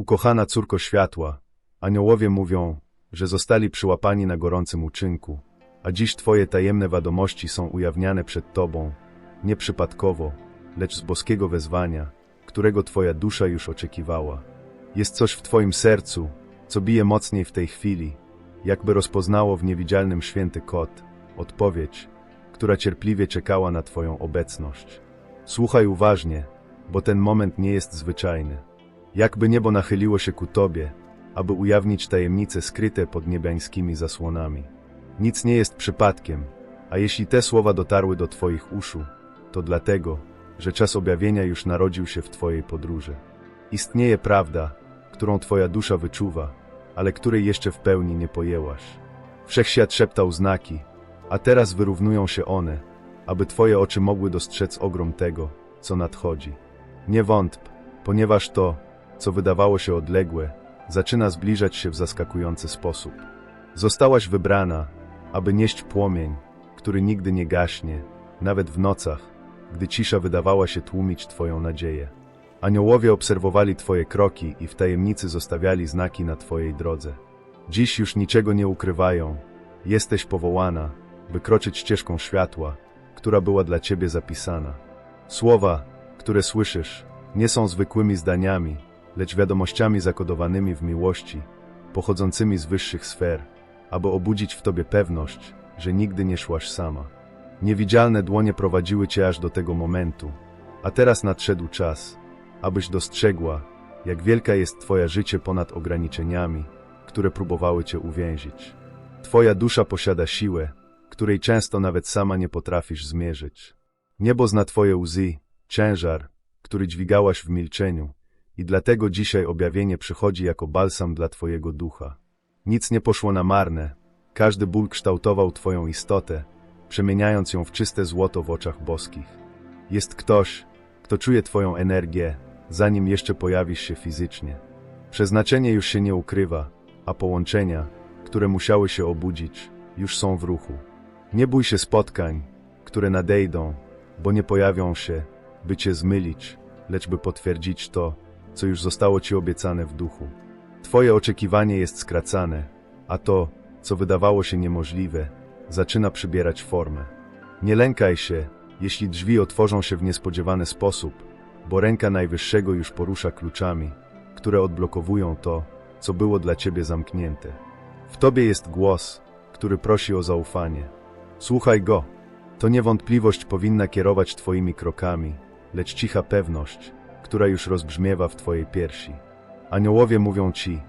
Ukochana córko światła, aniołowie mówią, że zostali przyłapani na gorącym uczynku, a dziś Twoje tajemne wiadomości są ujawniane przed Tobą, nie przypadkowo, lecz z boskiego wezwania, którego Twoja dusza już oczekiwała. Jest coś w Twoim sercu, co bije mocniej w tej chwili, jakby rozpoznało w niewidzialnym święty kot, odpowiedź, która cierpliwie czekała na Twoją obecność. Słuchaj uważnie, bo ten moment nie jest zwyczajny. Jakby niebo nachyliło się ku Tobie, aby ujawnić tajemnice skryte pod niebiańskimi zasłonami. Nic nie jest przypadkiem, a jeśli te słowa dotarły do Twoich uszu, to dlatego, że czas objawienia już narodził się w Twojej podróży. Istnieje prawda, którą Twoja dusza wyczuwa, ale której jeszcze w pełni nie pojęłaś. Wszechświat szeptał znaki, a teraz wyrównują się one, aby Twoje oczy mogły dostrzec ogrom tego, co nadchodzi. Nie wątp, ponieważ to, co wydawało się odległe, zaczyna zbliżać się w zaskakujący sposób. Zostałaś wybrana, aby nieść płomień, który nigdy nie gaśnie, nawet w nocach, gdy cisza wydawała się tłumić Twoją nadzieję. Aniołowie obserwowali Twoje kroki i w tajemnicy zostawiali znaki na Twojej drodze. Dziś już niczego nie ukrywają. Jesteś powołana, by kroczyć ścieżką światła, która była dla Ciebie zapisana. Słowa, które słyszysz, nie są zwykłymi zdaniami, lecz wiadomościami zakodowanymi w miłości, pochodzącymi z wyższych sfer, aby obudzić w Tobie pewność, że nigdy nie szłaś sama. Niewidzialne dłonie prowadziły Cię aż do tego momentu, a teraz nadszedł czas, abyś dostrzegła, jak wielka jest Twoja życie ponad ograniczeniami, które próbowały Cię uwięzić. Twoja dusza posiada siłę, której często nawet sama nie potrafisz zmierzyć. Niebo zna Twoje łzy, ciężar, który dźwigałaś w milczeniu, i dlatego dzisiaj objawienie przychodzi jako balsam dla Twojego ducha. Nic nie poszło na marne, każdy ból kształtował Twoją istotę, przemieniając ją w czyste złoto w oczach boskich. Jest ktoś, kto czuje Twoją energię, zanim jeszcze pojawisz się fizycznie. Przeznaczenie już się nie ukrywa, a połączenia, które musiały się obudzić, już są w ruchu. Nie bój się spotkań, które nadejdą, bo nie pojawią się, by Cię zmylić, lecz by potwierdzić to, co już zostało Ci obiecane w duchu. Twoje oczekiwanie jest skracane, a to, co wydawało się niemożliwe, zaczyna przybierać formę. Nie lękaj się, jeśli drzwi otworzą się w niespodziewany sposób, bo ręka Najwyższego już porusza kluczami, które odblokowują to, co było dla Ciebie zamknięte. W Tobie jest głos, który prosi o zaufanie. Słuchaj go. To niewątpliwość powinna kierować Twoimi krokami, lecz cicha pewność, która już rozbrzmiewa w Twojej piersi. Aniołowie mówią Ci,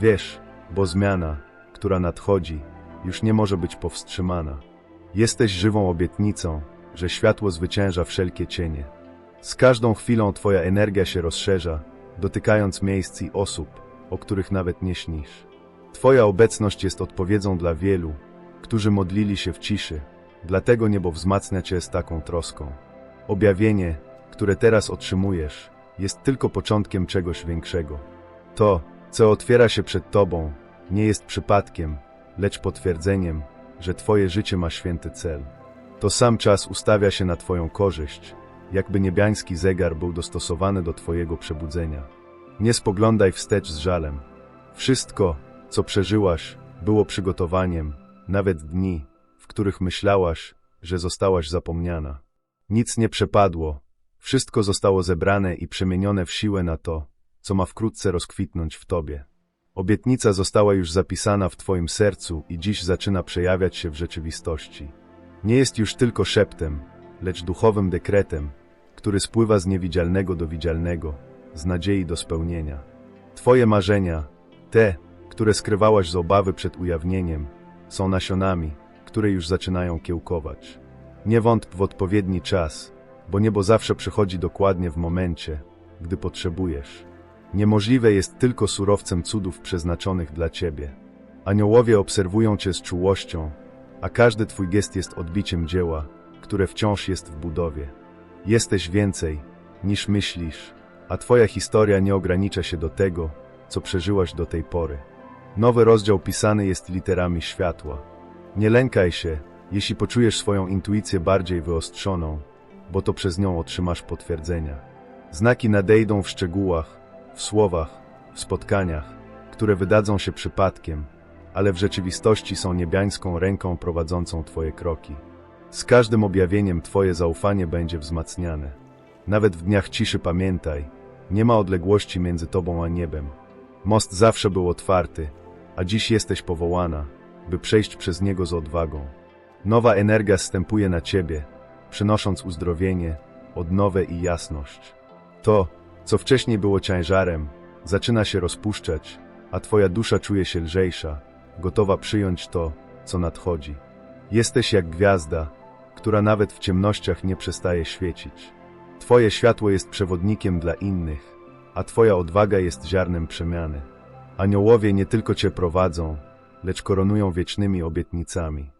wiesz, bo zmiana, która nadchodzi, już nie może być powstrzymana. Jesteś żywą obietnicą, że światło zwycięża wszelkie cienie. Z każdą chwilą Twoja energia się rozszerza, dotykając miejsc i osób, o których nawet nie śnisz. Twoja obecność jest odpowiedzią dla wielu, którzy modlili się w ciszy, dlatego niebo wzmacnia Cię z taką troską. Objawienie, które teraz otrzymujesz, jest tylko początkiem czegoś większego. To, co otwiera się przed Tobą, nie jest przypadkiem, lecz potwierdzeniem, że Twoje życie ma święty cel. To sam czas ustawia się na Twoją korzyść, jakby niebiański zegar był dostosowany do Twojego przebudzenia. Nie spoglądaj wstecz z żalem. Wszystko, co przeżyłaś, było przygotowaniem, nawet dni, w których myślałaś, że zostałaś zapomniana. Nic nie przepadło, wszystko zostało zebrane i przemienione w siłę na to, co ma wkrótce rozkwitnąć w Tobie. Obietnica została już zapisana w Twoim sercu i dziś zaczyna przejawiać się w rzeczywistości. Nie jest już tylko szeptem, lecz duchowym dekretem, który spływa z niewidzialnego do widzialnego, z nadziei do spełnienia. Twoje marzenia, te, które skrywałaś z obawy przed ujawnieniem, są nasionami, które już zaczynają kiełkować. Nie wątp w odpowiedni czas, bo niebo zawsze przychodzi dokładnie w momencie, gdy potrzebujesz. Niemożliwe jest tylko surowcem cudów przeznaczonych dla Ciebie. Aniołowie obserwują Cię z czułością, a każdy Twój gest jest odbiciem dzieła, które wciąż jest w budowie. Jesteś więcej, niż myślisz, a Twoja historia nie ogranicza się do tego, co przeżyłaś do tej pory. Nowy rozdział pisany jest literami światła. Nie lękaj się, jeśli poczujesz swoją intuicję bardziej wyostrzoną, bo to przez nią otrzymasz potwierdzenia. Znaki nadejdą w szczegółach, w słowach, w spotkaniach, które wydadzą się przypadkiem, ale w rzeczywistości są niebiańską ręką prowadzącą Twoje kroki. Z każdym objawieniem Twoje zaufanie będzie wzmacniane. Nawet w dniach ciszy pamiętaj, nie ma odległości między Tobą a niebem. Most zawsze był otwarty, a dziś jesteś powołana, by przejść przez niego z odwagą. Nowa energia zstępuje na Ciebie, przynosząc uzdrowienie, odnowę i jasność. To, co wcześniej było ciężarem, zaczyna się rozpuszczać, a Twoja dusza czuje się lżejsza, gotowa przyjąć to, co nadchodzi. Jesteś jak gwiazda, która nawet w ciemnościach nie przestaje świecić. Twoje światło jest przewodnikiem dla innych, a Twoja odwaga jest ziarnem przemiany. Aniołowie nie tylko Cię prowadzą, lecz koronują wiecznymi obietnicami.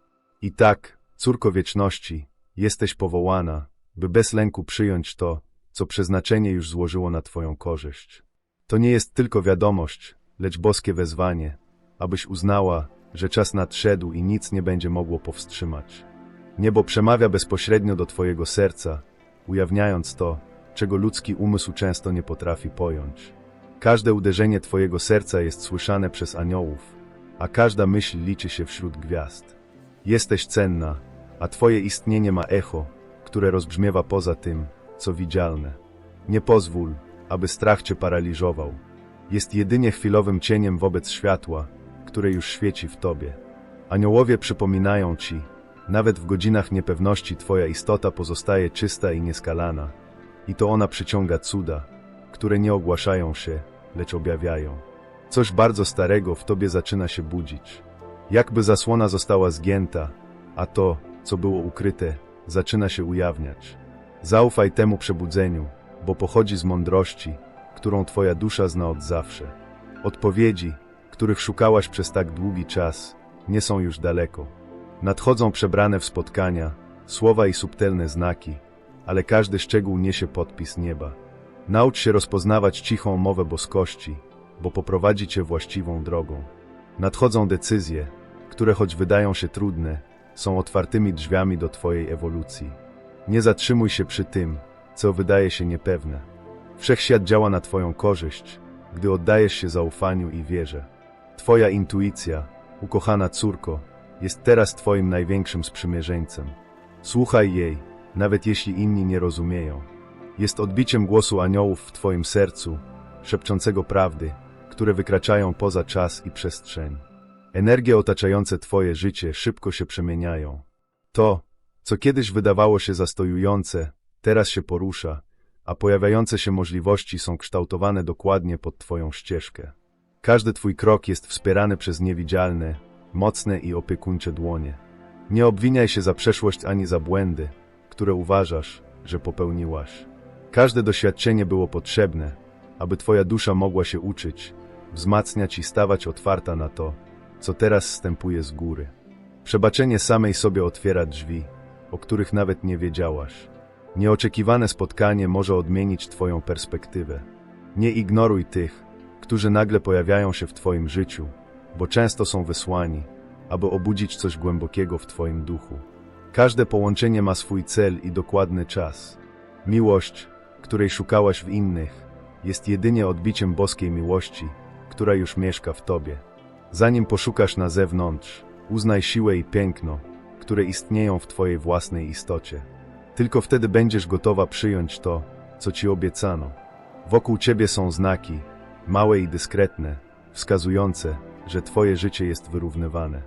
I tak, córko wieczności, jesteś powołana, by bez lęku przyjąć to, co przeznaczenie już złożyło na Twoją korzyść. To nie jest tylko wiadomość, lecz boskie wezwanie, abyś uznała, że czas nadszedł i nic nie będzie mogło powstrzymać. Niebo przemawia bezpośrednio do Twojego serca, ujawniając to, czego ludzki umysł często nie potrafi pojąć. Każde uderzenie Twojego serca jest słyszane przez aniołów, a każda myśl liczy się wśród gwiazd. Jesteś cenna, a Twoje istnienie ma echo, które rozbrzmiewa poza tym, co widzialne. Nie pozwól, aby strach Cię paraliżował. Jest jedynie chwilowym cieniem wobec światła, które już świeci w Tobie. Aniołowie przypominają Ci, nawet w godzinach niepewności Twoja istota pozostaje czysta i nieskalana, i to ona przyciąga cuda, które nie ogłaszają się, lecz objawiają. Coś bardzo starego w Tobie zaczyna się budzić. Jakby zasłona została zgięta, a to, co było ukryte, zaczyna się ujawniać. Zaufaj temu przebudzeniu, bo pochodzi z mądrości, którą Twoja dusza zna od zawsze. Odpowiedzi, których szukałaś przez tak długi czas, nie są już daleko. Nadchodzą przebrane w spotkania, słowa i subtelne znaki, ale każdy szczegół niesie podpis nieba. Naucz się rozpoznawać cichą mowę boskości, bo poprowadzi cię właściwą drogą. Nadchodzą decyzje, które choć wydają się trudne, są otwartymi drzwiami do Twojej ewolucji. Nie zatrzymuj się przy tym, co wydaje się niepewne. Wszechświat działa na Twoją korzyść, gdy oddajesz się zaufaniu i wierze. Twoja intuicja, ukochana córko, jest teraz Twoim największym sprzymierzeńcem. Słuchaj jej, nawet jeśli inni nie rozumieją. Jest odbiciem głosu aniołów w Twoim sercu, szepczącego prawdy, które wykraczają poza czas i przestrzeń. Energie otaczające Twoje życie szybko się przemieniają. To, co kiedyś wydawało się zastojujące, teraz się porusza, a pojawiające się możliwości są kształtowane dokładnie pod Twoją ścieżkę. Każdy Twój krok jest wspierany przez niewidzialne, mocne i opiekuńcze dłonie. Nie obwiniaj się za przeszłość ani za błędy, które uważasz, że popełniłaś. Każde doświadczenie było potrzebne, aby Twoja dusza mogła się uczyć, wzmacniać i stawać otwarta na to, co teraz stępuje z góry. Przebaczenie samej sobie otwiera drzwi, o których nawet nie wiedziałaś. Nieoczekiwane spotkanie może odmienić Twoją perspektywę. Nie ignoruj tych, którzy nagle pojawiają się w Twoim życiu, bo często są wysłani, aby obudzić coś głębokiego w Twoim duchu. Każde połączenie ma swój cel i dokładny czas. Miłość, której szukałaś w innych, jest jedynie odbiciem boskiej miłości, która już mieszka w Tobie. Zanim poszukasz na zewnątrz, uznaj siłę i piękno, które istnieją w Twojej własnej istocie. Tylko wtedy będziesz gotowa przyjąć to, co Ci obiecano. Wokół Ciebie są znaki, małe i dyskretne, wskazujące, że Twoje życie jest wyrównywane.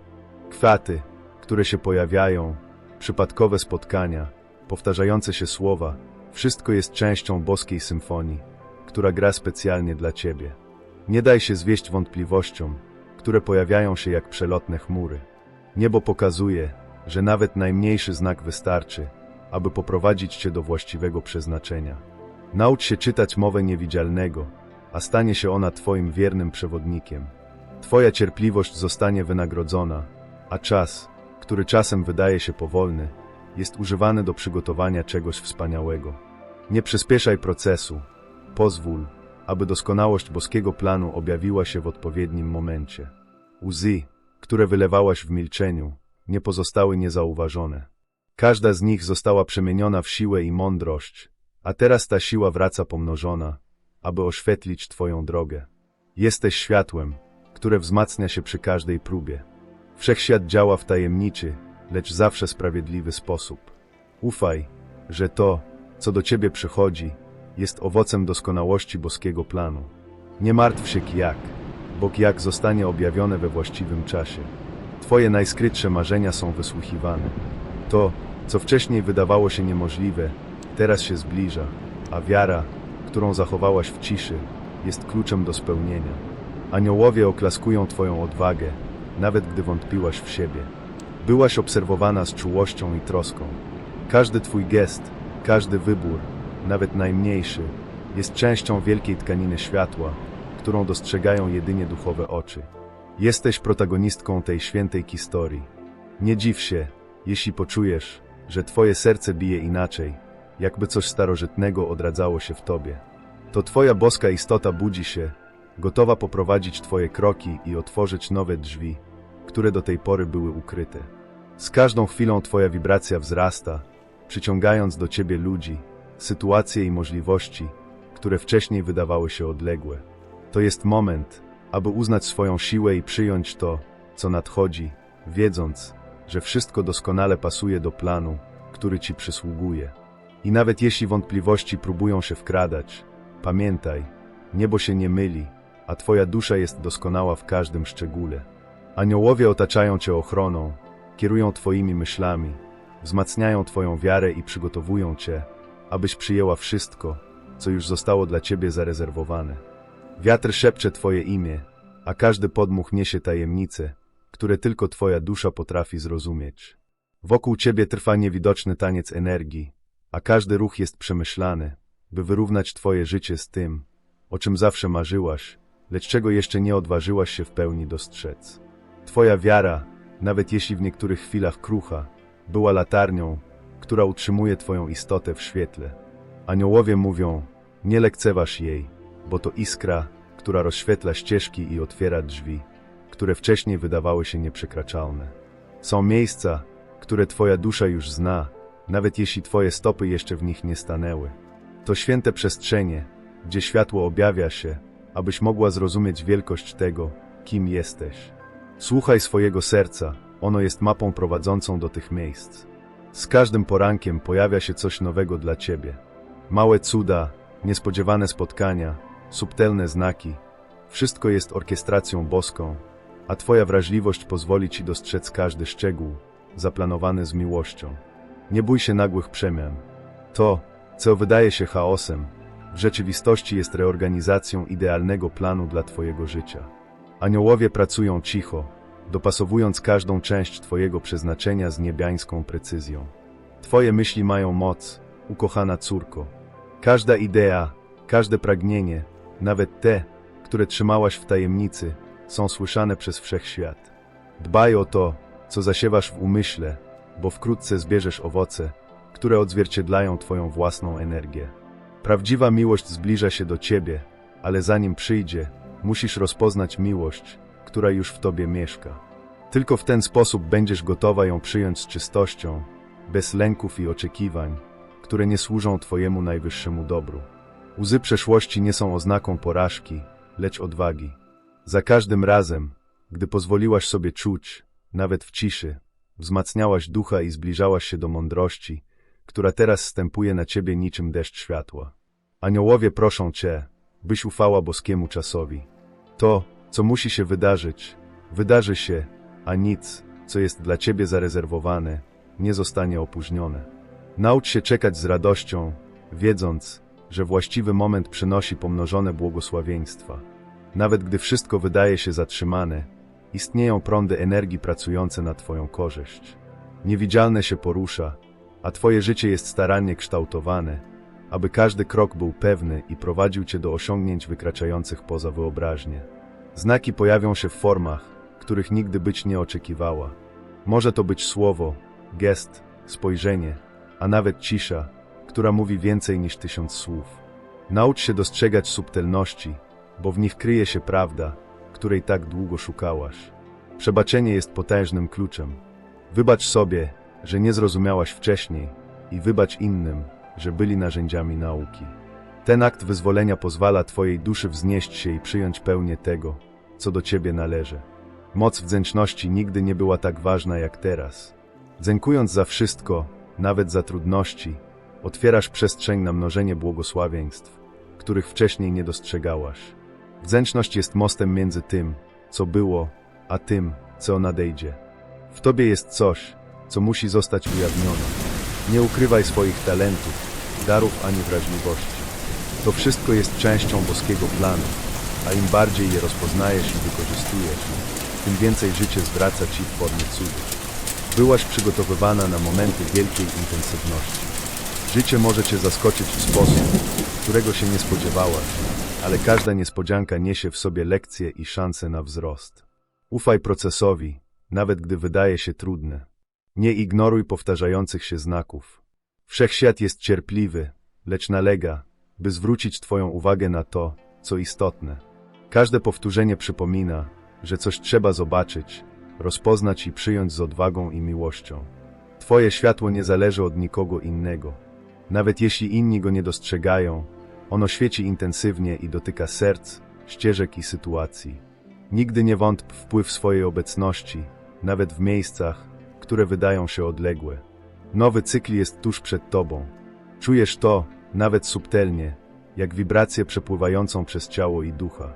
Kwiaty, które się pojawiają, przypadkowe spotkania, powtarzające się słowa, wszystko jest częścią boskiej symfonii, która gra specjalnie dla Ciebie. Nie daj się zwieść wątpliwościom, które pojawiają się jak przelotne chmury. Niebo pokazuje, że nawet najmniejszy znak wystarczy, aby poprowadzić Cię do właściwego przeznaczenia. Naucz się czytać mowę niewidzialnego, a stanie się ona Twoim wiernym przewodnikiem. Twoja cierpliwość zostanie wynagrodzona, a czas, który czasem wydaje się powolny, jest używany do przygotowania czegoś wspaniałego. Nie przyspieszaj procesu, pozwól, aby doskonałość boskiego planu objawiła się w odpowiednim momencie. Łzy, które wylewałaś w milczeniu, nie pozostały niezauważone. Każda z nich została przemieniona w siłę i mądrość, a teraz ta siła wraca pomnożona, aby oświetlić Twoją drogę. Jesteś światłem, które wzmacnia się przy każdej próbie. Wszechświat działa w tajemniczy, lecz zawsze sprawiedliwy sposób. Ufaj, że to, co do ciebie przychodzi, jest owocem doskonałości boskiego planu. Nie martw się jak, bo jak zostanie objawione we właściwym czasie. Twoje najskrytsze marzenia są wysłuchiwane. To, co wcześniej wydawało się niemożliwe, teraz się zbliża, a wiara, którą zachowałaś w ciszy, jest kluczem do spełnienia. Aniołowie oklaskują Twoją odwagę, nawet gdy wątpiłaś w siebie. Byłaś obserwowana z czułością i troską. Każdy Twój gest, każdy wybór, nawet najmniejszy, jest częścią wielkiej tkaniny światła, którą dostrzegają jedynie duchowe oczy. Jesteś protagonistką tej świętej historii. Nie dziw się, jeśli poczujesz, że Twoje serce bije inaczej, jakby coś starożytnego odradzało się w Tobie. To Twoja boska istota budzi się, gotowa poprowadzić Twoje kroki i otworzyć nowe drzwi, które do tej pory były ukryte. Z każdą chwilą Twoja wibracja wzrasta, przyciągając do Ciebie ludzi, sytuacje i możliwości, które wcześniej wydawały się odległe. To jest moment, aby uznać swoją siłę i przyjąć to, co nadchodzi, wiedząc, że wszystko doskonale pasuje do planu, który Ci przysługuje. I nawet jeśli wątpliwości próbują się wkradać, pamiętaj, niebo się nie myli, a Twoja dusza jest doskonała w każdym szczególe. Aniołowie otaczają Cię ochroną, kierują Twoimi myślami, wzmacniają Twoją wiarę i przygotowują Cię, abyś przyjęła wszystko, co już zostało dla Ciebie zarezerwowane. Wiatr szepcze Twoje imię, a każdy podmuch niesie tajemnice, które tylko Twoja dusza potrafi zrozumieć. Wokół Ciebie trwa niewidoczny taniec energii, a każdy ruch jest przemyślany, by wyrównać Twoje życie z tym, o czym zawsze marzyłaś, lecz czego jeszcze nie odważyłaś się w pełni dostrzec. Twoja wiara, nawet jeśli w niektórych chwilach krucha, była latarnią, która utrzymuje Twoją istotę w świetle. Aniołowie mówią, nie lekceważ jej, bo to iskra, która rozświetla ścieżki i otwiera drzwi, które wcześniej wydawały się nieprzekraczalne. Są miejsca, które Twoja dusza już zna, nawet jeśli Twoje stopy jeszcze w nich nie stanęły. To święte przestrzenie, gdzie światło objawia się, abyś mogła zrozumieć wielkość tego, kim jesteś. Słuchaj swojego serca, ono jest mapą prowadzącą do tych miejsc. Z każdym porankiem pojawia się coś nowego dla Ciebie. Małe cuda, niespodziewane spotkania, subtelne znaki. Wszystko jest orkiestracją boską, a Twoja wrażliwość pozwoli Ci dostrzec każdy szczegół, zaplanowany z miłością. Nie bój się nagłych przemian. To, co wydaje się chaosem, w rzeczywistości jest reorganizacją idealnego planu dla Twojego życia. Aniołowie pracują cicho, dopasowując każdą część Twojego przeznaczenia z niebiańską precyzją. Twoje myśli mają moc, ukochana córko. Każda idea, każde pragnienie, nawet te, które trzymałaś w tajemnicy, są słyszane przez wszechświat. Dbaj o to, co zasiewasz w umyśle, bo wkrótce zbierzesz owoce, które odzwierciedlają Twoją własną energię. Prawdziwa miłość zbliża się do Ciebie, ale zanim przyjdzie, musisz rozpoznać miłość, która już w Tobie mieszka. Tylko w ten sposób będziesz gotowa ją przyjąć z czystością, bez lęków i oczekiwań, które nie służą Twojemu najwyższemu dobru. Łzy przeszłości nie są oznaką porażki, lecz odwagi. Za każdym razem, gdy pozwoliłaś sobie czuć, nawet w ciszy, wzmacniałaś ducha i zbliżałaś się do mądrości, która teraz stępuje na ciebie niczym deszcz światła. Aniołowie proszą cię, byś ufała boskiemu czasowi. To, co musi się wydarzyć, wydarzy się, a nic, co jest dla ciebie zarezerwowane, nie zostanie opóźnione. Naucz się czekać z radością, wiedząc, że właściwy moment przynosi pomnożone błogosławieństwa. Nawet gdy wszystko wydaje się zatrzymane, istnieją prądy energii pracujące na Twoją korzyść. Niewidzialne się porusza, a Twoje życie jest starannie kształtowane, aby każdy krok był pewny i prowadził Cię do osiągnięć wykraczających poza wyobraźnię. Znaki pojawią się w formach, których nigdy być nie oczekiwała. Może to być słowo, gest, spojrzenie, a nawet cisza, która mówi więcej niż tysiąc słów. Naucz się dostrzegać subtelności, bo w nich kryje się prawda, której tak długo szukałaś. Przebaczenie jest potężnym kluczem. Wybacz sobie, że nie zrozumiałaś wcześniej i wybacz innym, że byli narzędziami nauki. Ten akt wyzwolenia pozwala Twojej duszy wznieść się i przyjąć pełnię tego, co do Ciebie należy. Moc wdzięczności nigdy nie była tak ważna jak teraz. Dziękując za wszystko, nawet za trudności, otwierasz przestrzeń na mnożenie błogosławieństw, których wcześniej nie dostrzegałaś. Wdzięczność jest mostem między tym, co było, a tym, co nadejdzie. W Tobie jest coś, co musi zostać ujawnione. Nie ukrywaj swoich talentów, darów ani wrażliwości. To wszystko jest częścią boskiego planu, a im bardziej je rozpoznajesz i wykorzystujesz, tym więcej życie zwraca Ci w formie cudów. Byłaś przygotowywana na momenty wielkiej intensywności. Życie może Cię zaskoczyć w sposób, którego się nie spodziewałaś, ale każda niespodzianka niesie w sobie lekcje i szanse na wzrost. Ufaj procesowi, nawet gdy wydaje się trudny. Nie ignoruj powtarzających się znaków. Wszechświat jest cierpliwy, lecz nalega, by zwrócić Twoją uwagę na to, co istotne. Każde powtórzenie przypomina, że coś trzeba zobaczyć, rozpoznać i przyjąć z odwagą i miłością. Twoje światło nie zależy od nikogo innego. Nawet jeśli inni go nie dostrzegają, ono świeci intensywnie i dotyka serc, ścieżek i sytuacji. Nigdy nie wątp wpływ swojej obecności, nawet w miejscach, które wydają się odległe. Nowy cykl jest tuż przed tobą. Czujesz to, nawet subtelnie, jak wibrację przepływającą przez ciało i ducha.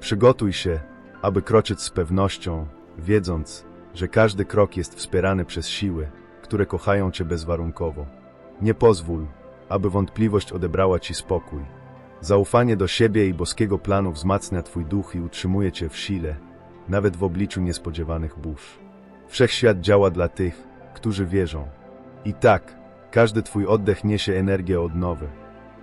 Przygotuj się, aby kroczyć z pewnością, wiedząc, że każdy krok jest wspierany przez siły, które kochają cię bezwarunkowo. Nie pozwól, aby wątpliwość odebrała ci spokój. Zaufanie do siebie i boskiego planu wzmacnia twój duch i utrzymuje cię w sile, nawet w obliczu niespodziewanych burz. Wszechświat działa dla tych, którzy wierzą. I tak, każdy twój oddech niesie energię odnowy.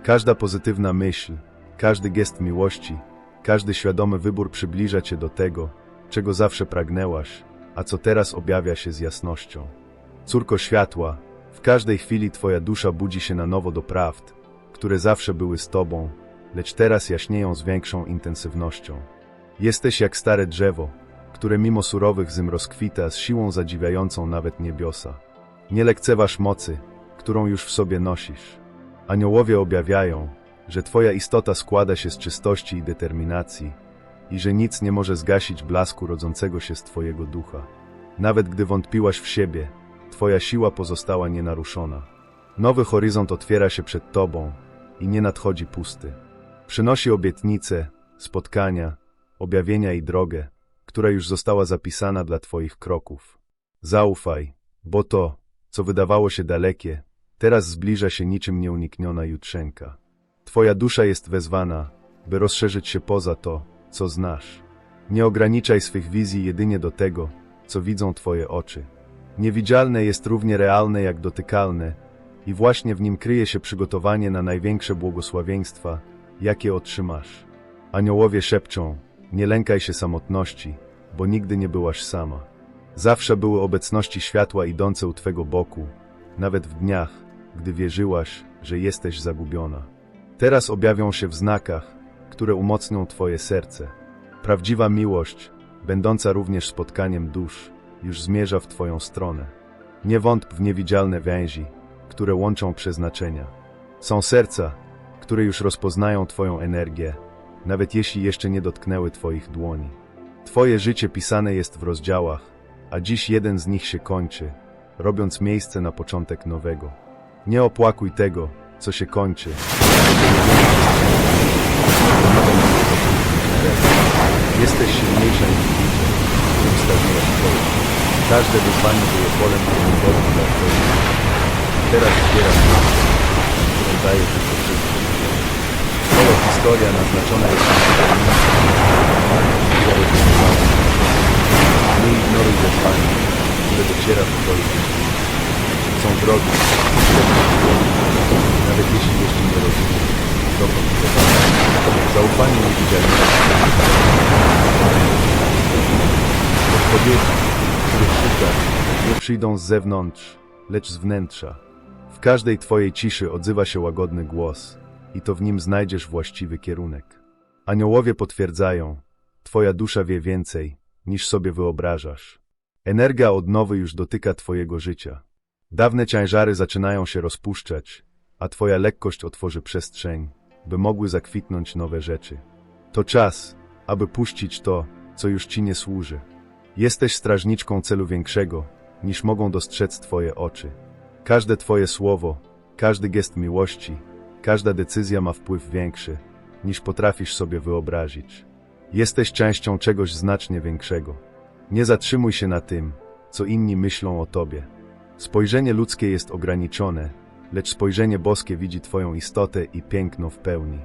Każda pozytywna myśl, każdy gest miłości, każdy świadomy wybór przybliża cię do tego, czego zawsze pragnęłaś, a co teraz objawia się z jasnością. Córko światła, w każdej chwili twoja dusza budzi się na nowo do prawd, które zawsze były z tobą, lecz teraz jaśnieją z większą intensywnością. Jesteś jak stare drzewo, które mimo surowych zym rozkwita z siłą zadziwiającą nawet niebiosa. Nie lekceważ mocy, którą już w sobie nosisz. Aniołowie objawiają, że Twoja istota składa się z czystości i determinacji i że nic nie może zgasić blasku rodzącego się z Twojego ducha. Nawet gdy wątpiłaś w siebie, Twoja siła pozostała nienaruszona. Nowy horyzont otwiera się przed Tobą i nie nadchodzi pusty. Przynosi obietnice, spotkania, objawienia i drogę, która już została zapisana dla Twoich kroków. Zaufaj, bo to, co wydawało się dalekie, teraz zbliża się niczym nieunikniona jutrzenka. Twoja dusza jest wezwana, by rozszerzyć się poza to, co znasz. Nie ograniczaj swych wizji jedynie do tego, co widzą Twoje oczy. Niewidzialne jest równie realne jak dotykalne i właśnie w nim kryje się przygotowanie na największe błogosławieństwa, jakie otrzymasz. Aniołowie szepczą, nie lękaj się samotności, bo nigdy nie byłaś sama. Zawsze były obecności światła idące u Twego boku, nawet w dniach, gdy wierzyłaś, że jesteś zagubiona. Teraz objawią się w znakach, które umocnią Twoje serce. Prawdziwa miłość, będąca również spotkaniem dusz, już zmierza w Twoją stronę. Nie wątp w niewidzialne więzi, które łączą przeznaczenia. Są serca, które już rozpoznają Twoją energię, nawet jeśli jeszcze nie dotknęły Twoich dłoni. Twoje życie pisane jest w rozdziałach, a dziś jeden z nich się kończy, robiąc miejsce na początek nowego. Nie opłakuj tego, co się kończy. Jesteś silniejsza niż ludzie, którym stawiłaś czoło. Każde wyzwanie było polem wyborów dla Twojej Teraz zbierasz masę, którą daje tylko wszystko. Twoja historia naznaczona jest Nie ignoruj wyzwania, które dociera w Twoich Są drogi, nawet jeśli jeszcze nie rozumiesz, dokąd Zaufanie niewidzialności. Odpowiedzi, nie przyjdą z zewnątrz, lecz z wnętrza. W każdej Twojej ciszy odzywa się łagodny głos i to w nim znajdziesz właściwy kierunek. Aniołowie potwierdzają, Twoja dusza wie więcej, niż sobie wyobrażasz. Energia odnowy już dotyka Twojego życia. Dawne ciężary zaczynają się rozpuszczać, a Twoja lekkość otworzy przestrzeń, by mogły zakwitnąć nowe rzeczy. To czas, aby puścić to, co już ci nie służy. Jesteś strażniczką celu większego, niż mogą dostrzec twoje oczy. Każde twoje słowo, każdy gest miłości, każda decyzja ma wpływ większy, niż potrafisz sobie wyobrazić. Jesteś częścią czegoś znacznie większego. Nie zatrzymuj się na tym, co inni myślą o tobie. Spojrzenie ludzkie jest ograniczone, lecz spojrzenie boskie widzi Twoją istotę i piękno w pełni.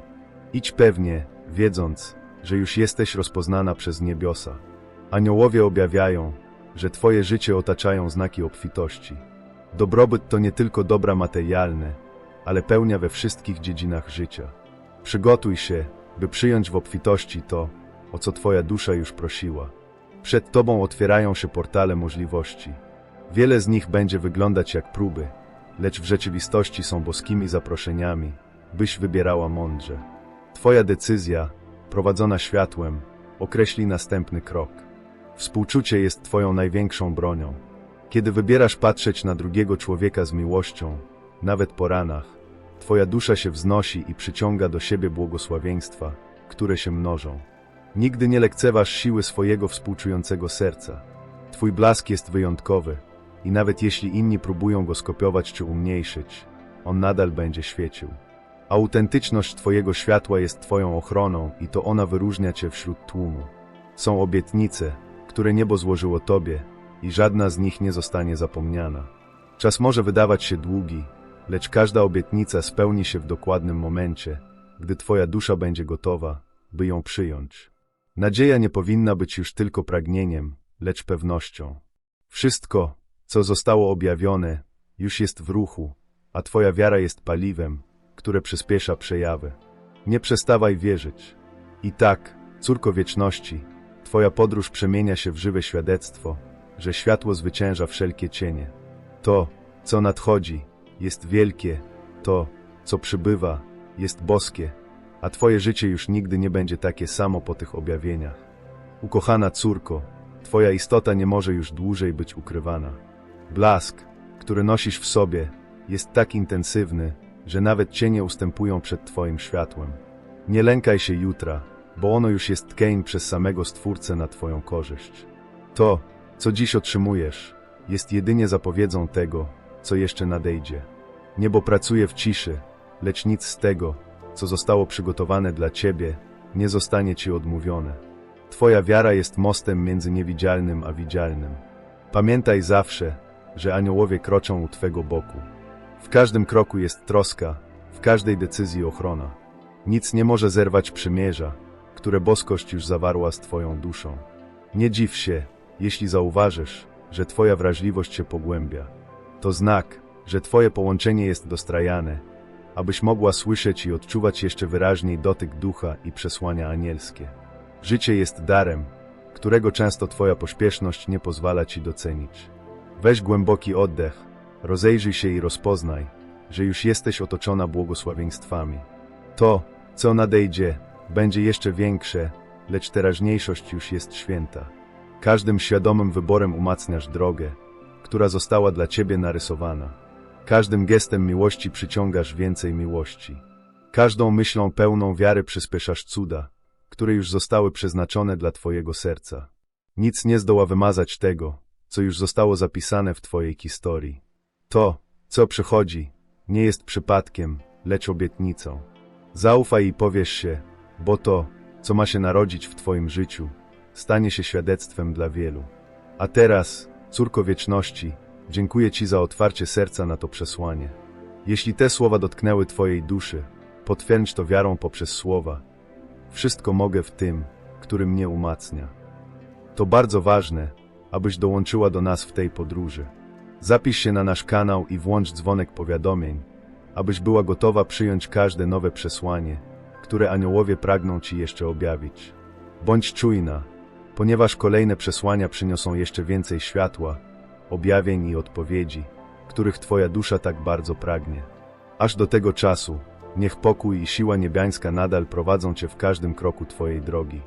Idź pewnie, wiedząc, że już jesteś rozpoznana przez niebiosa. Aniołowie objawiają, że Twoje życie otaczają znaki obfitości. Dobrobyt to nie tylko dobra materialne, ale pełnia we wszystkich dziedzinach życia. Przygotuj się, by przyjąć w obfitości to, o co Twoja dusza już prosiła. Przed Tobą otwierają się portale możliwości. Wiele z nich będzie wyglądać jak próby, lecz w rzeczywistości są boskimi zaproszeniami, byś wybierała mądrze. Twoja decyzja, prowadzona światłem, określi następny krok. Współczucie jest Twoją największą bronią. Kiedy wybierasz patrzeć na drugiego człowieka z miłością, nawet po ranach, Twoja dusza się wznosi i przyciąga do siebie błogosławieństwa, które się mnożą. Nigdy nie lekceważ siły swojego współczującego serca. Twój blask jest wyjątkowy i nawet jeśli inni próbują go skopiować czy umniejszyć, on nadal będzie świecił. Autentyczność Twojego światła jest Twoją ochroną i to ona wyróżnia Cię wśród tłumu. Są obietnice, które niebo złożyło Tobie i żadna z nich nie zostanie zapomniana. Czas może wydawać się długi, lecz każda obietnica spełni się w dokładnym momencie, gdy Twoja dusza będzie gotowa, by ją przyjąć. Nadzieja nie powinna być już tylko pragnieniem, lecz pewnością. Wszystko, co zostało objawione, już jest w ruchu, a Twoja wiara jest paliwem, które przyspiesza przejawy. Nie przestawaj wierzyć. I tak, córko wieczności, Twoja podróż przemienia się w żywe świadectwo, że światło zwycięża wszelkie cienie. To, co nadchodzi, jest wielkie, to, co przybywa, jest boskie, a Twoje życie już nigdy nie będzie takie samo po tych objawieniach. Ukochana córko, Twoja istota nie może już dłużej być ukrywana. Blask, który nosisz w sobie, jest tak intensywny, że nawet cienie ustępują przed Twoim światłem. Nie lękaj się jutra, bo ono już jest tcheń przez samego Stwórcę na Twoją korzyść. To, co dziś otrzymujesz, jest jedynie zapowiedzą tego, co jeszcze nadejdzie. Niebo pracuje w ciszy, lecz nic z tego, co zostało przygotowane dla Ciebie, nie zostanie Ci odmówione. Twoja wiara jest mostem między niewidzialnym a widzialnym. Pamiętaj zawsze, że aniołowie kroczą u Twego boku. W każdym kroku jest troska, w każdej decyzji ochrona. Nic nie może zerwać przymierza, które boskość już zawarła z Twoją duszą. Nie dziw się, jeśli zauważysz, że Twoja wrażliwość się pogłębia. To znak, że Twoje połączenie jest dostrajane, abyś mogła słyszeć i odczuwać jeszcze wyraźniej dotyk ducha i przesłania anielskie. Życie jest darem, którego często Twoja pośpieszność nie pozwala Ci docenić. Weź głęboki oddech, rozejrzyj się i rozpoznaj, że już jesteś otoczona błogosławieństwami. To, co nadejdzie, będzie jeszcze większe, lecz teraźniejszość już jest święta. Każdym świadomym wyborem umacniasz drogę, która została dla Ciebie narysowana. Każdym gestem miłości przyciągasz więcej miłości. Każdą myślą pełną wiary przyspieszasz cuda, które już zostały przeznaczone dla Twojego serca. Nic nie zdoła wymazać tego, co już zostało zapisane w Twojej historii. To, co przychodzi, nie jest przypadkiem, lecz obietnicą. Zaufaj i powiesz się, bo to, co ma się narodzić w Twoim życiu, stanie się świadectwem dla wielu. A teraz, córko wieczności, dziękuję Ci za otwarcie serca na to przesłanie. Jeśli te słowa dotknęły Twojej duszy, potwierdź to wiarą poprzez słowa. Wszystko mogę w tym, który mnie umacnia. To bardzo ważne, abyś dołączyła do nas w tej podróży. Zapisz się na nasz kanał i włącz dzwonek powiadomień, abyś była gotowa przyjąć każde nowe przesłanie, które aniołowie pragną Ci jeszcze objawić. Bądź czujna, ponieważ kolejne przesłania przyniosą jeszcze więcej światła, objawień i odpowiedzi, których Twoja dusza tak bardzo pragnie. Aż do tego czasu, niech pokój i siła niebiańska nadal prowadzą Cię w każdym kroku Twojej drogi.